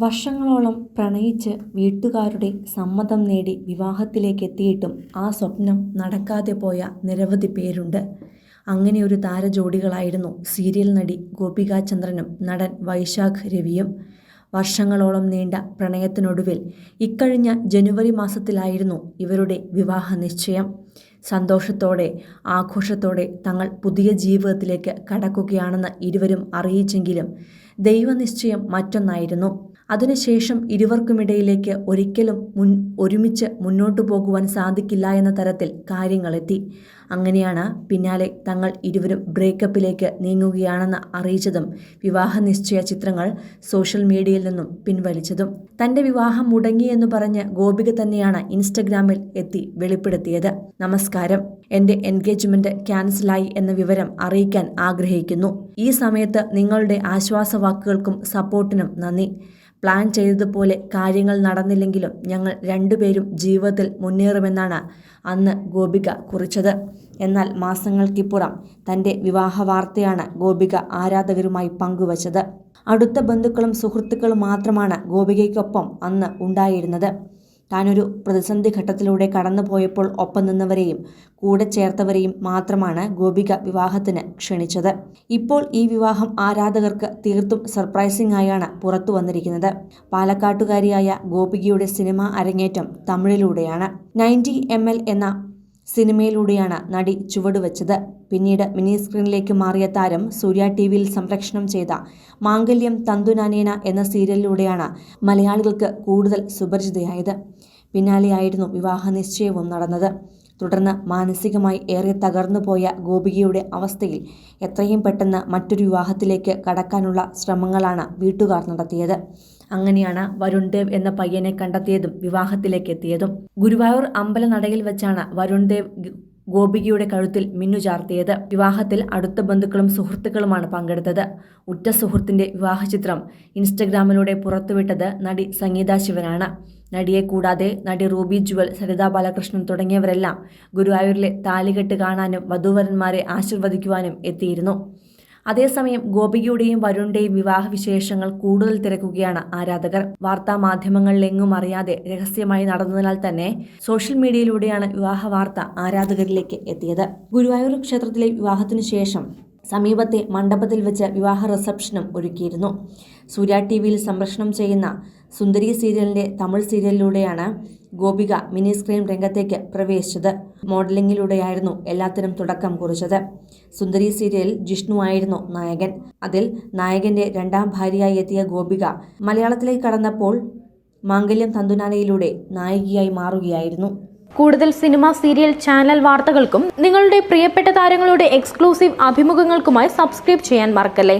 വർഷങ്ങളോളം പ്രണയിച്ച് വീട്ടുകാരുടെ സമ്മതം നേടി വിവാഹത്തിലേക്ക് എത്തിയിട്ടും ആ സ്വപ്നം നടക്കാതെ പോയ നിരവധി പേരുണ്ട്. അങ്ങനെ ഒരു താരജോഡികളായിരുന്നു സീരിയൽ നടി ഗോപിക ചന്ദ്രനും നടൻ വൈശാഖ് രവിയും. വർഷങ്ങളോളം നീണ്ട പ്രണയത്തിനൊടുവിൽ ഇക്കഴിഞ്ഞ ജനുവരി മാസത്തിലായിരുന്നു ഇവരുടെ വിവാഹ നിശ്ചയം. സന്തോഷത്തോടെ ആഘോഷത്തോടെ തങ്ങൾ പുതിയ ജീവിതത്തിലേക്ക് കടക്കുകയാണെന്ന് ഇരുവരും അറിയിച്ചെങ്കിലും ദൈവനിശ്ചയം മറ്റൊന്നായിരുന്നു. അതിനുശേഷം ഇരുവർക്കുമിടയിലേക്ക് ഒരിക്കലും മുൻ ഒരുമിച്ച് മുന്നോട്ടു പോകുവാൻ സാധിക്കില്ല എന്ന തരത്തിൽ കാര്യങ്ങളെത്തി. അങ്ങനെയാണ് പിന്നാലെ തങ്ങൾ ഇരുവരും ബ്രേക്കപ്പിലേക്ക് നീങ്ങുകയാണെന്ന് അറിയിച്ചതും വിവാഹ നിശ്ചയ ചിത്രങ്ങൾ സോഷ്യൽ മീഡിയയിൽ നിന്നും പിൻവലിച്ചതും. തന്റെ വിവാഹം മുടങ്ങിയെന്ന് പറഞ്ഞ് ഗോപിക തന്നെയാണ് ഇൻസ്റ്റഗ്രാമിൽ എത്തി വെളിപ്പെടുത്തിയത്. നമസ്കാരം. എന്റെ എൻഗേജ്മെന്റ് ക്യാൻസലായി എന്ന വിവരം അറിയിക്കാൻ ആഗ്രഹിക്കുന്നു. ഈ സമയത്ത് നിങ്ങളുടെ ആശ്വാസവാക്കുകൾക്കും സപ്പോർട്ടിനും നന്ദി. പ്ലാൻ ചെയ്തതുപോലെ കാര്യങ്ങൾ നടന്നില്ലെങ്കിലും ഞങ്ങൾ രണ്ടുപേരും ജീവിതത്തിൽ മുന്നേറുമെന്നാണ് അന്ന് ഗോപിക കുറിച്ചത്. എന്നാൽ മാസങ്ങൾക്കിപ്പുറം തന്റെ വിവാഹ വാർത്തയാണ് ഗോപിക ആരാധകരുമായി പങ്കുവച്ചത്. അടുത്ത ബന്ധുക്കളും സുഹൃത്തുക്കളും മാത്രമാണ് ഗോപികയ്ക്കൊപ്പം അന്ന് ഉണ്ടായിരുന്നത്. താനൊരു പ്രതിസന്ധി ഘട്ടത്തിലൂടെ കടന്നുപോയപ്പോൾ ഒപ്പം നിന്നവരെയും കൂടെ ചേർത്തവരെയും മാത്രമാണ് ഗോപിക വിവാഹത്തിന് ക്ഷണിച്ചത്. ഇപ്പോൾ ഈ വിവാഹം ആരാധകർക്ക് തീർത്തും സർപ്രൈസിംഗ് ആയാണ് പുറത്തു വന്നിരിക്കുന്നത്. പാലക്കാട്ടുകാരിയായ ഗോപികയുടെ സിനിമ അരങ്ങേറ്റം തമിഴിലൂടെയാണ്. നയന്റി എന്ന സിനിമയിലൂടെയാണ് നടി ചുവടുവെച്ചത്. പിന്നീട് മിനി സ്ക്രീനിലേക്ക് മാറിയ താരം സൂര്യ ടി വിയിൽ സംപ്രേഷണം ചെയ്ത മാംഗല്യം തന്തുനാനേന എന്ന സീരിയലിലൂടെയാണ് മലയാളികൾക്ക് കൂടുതൽ സുപരിചിതയായത്. പിന്നാലെയായിരുന്നു വിവാഹ നിശ്ചയവും നടന്നത്. തുടർന്ന് മാനസികമായി ഏറെ തകർന്നുപോയ ഗോപികയുടെ അവസ്ഥയിൽ എത്രയും പെട്ടെന്ന് മറ്റൊരു വിവാഹത്തിലേക്ക് കടക്കാനുള്ള ശ്രമങ്ങളാണ് വീട്ടുകാർ നടത്തിയത്. അങ്ങനെയാണ് വരുൺ ദേവ് എന്ന പയ്യനെ കണ്ടെത്തിയതും വിവാഹത്തിലേക്ക് എത്തിയതും ഗുരുവായൂർ അമ്പലനടയിൽ വെച്ചാണ് വരുൺ ദേവ് ഗോപികയുടെ കഴുത്തിൽ മിന്നു ചാർത്തിയത്. വിവാഹത്തിൽ അടുത്ത ബന്ധുക്കളും സുഹൃത്തുക്കളുമാണ് പങ്കെടുത്തത്. ഉറ്റ സുഹൃത്തിന്റെ വിവാഹ ചിത്രം ഇൻസ്റ്റഗ്രാമിലൂടെ പുറത്തുവിട്ടത് നടി സംഗീത ശിവനാണ്. നടിയെ കൂടാതെ നടി റൂബി ജുവൽ സരിത ബാലകൃഷ്ണൻ തുടങ്ങിയവരെല്ലാം ഗുരുവായൂരിലെ താലികെട്ട് കാണാനും വധൂവരന്മാരെ ആശീർവദിക്കുവാനും എത്തിയിരുന്നു. അതേസമയം ഗോപികയുടെയും വരുണിന്റെയും വിവാഹ വിശേഷങ്ങൾ കൂടുതൽ തിരക്കുകയാണ് ആരാധകർ. വാർത്താ മാധ്യമങ്ങളിലെങ്ങും അറിയാതെ രഹസ്യമായി നടന്നതിനാൽ തന്നെ സോഷ്യൽ മീഡിയയിലൂടെയാണ് വിവാഹ വാർത്ത ആരാധകരിലേക്ക് എത്തിയത്. ഗുരുവായൂർ ക്ഷേത്രത്തിലെ വിവാഹത്തിനു ശേഷം സമീപത്തെ മണ്ഡപത്തിൽ വെച്ച് വിവാഹ റിസപ്ഷനും ഒരുക്കിയിരുന്നു. സൂര്യ ടി വിയിൽ ചെയ്യുന്ന സുന്ദരി സീരിയലിന്റെ തമിഴ് സീരിയലിലൂടെയാണ് ഗോപിക മിനി സ്ക്രീൻ രംഗത്തേക്ക് പ്രവേശിച്ചത്. മോഡലിംഗിലൂടെയായിരുന്നു എല്ലാത്തിനും തുടക്കം കുറിച്ചത്. സുന്ദരി സീരിയലിൽ ജിഷ്ണു ആയിരുന്നു നായകൻ. അതിൽ നായകന്റെ രണ്ടാം ഭാര്യയായി എത്തിയ ഗോപിക മലയാളത്തിലേക്ക് കടന്നപ്പോൾ മാംഗല്യം തന്തുനാനയിലൂടെ നായികയായി മാറുകയായിരുന്നു. കൂടുതൽ സിനിമ സീരിയൽ ചാനൽ വാർത്തകൾക്കും നിങ്ങളുടെ പ്രിയപ്പെട്ട താരങ്ങളുടെ എക്സ്ക്ലൂസീവ് അഭിമുഖങ്ങൾക്കുമായി സബ്സ്ക്രൈബ് ചെയ്യാൻ മറക്കല്ലേ?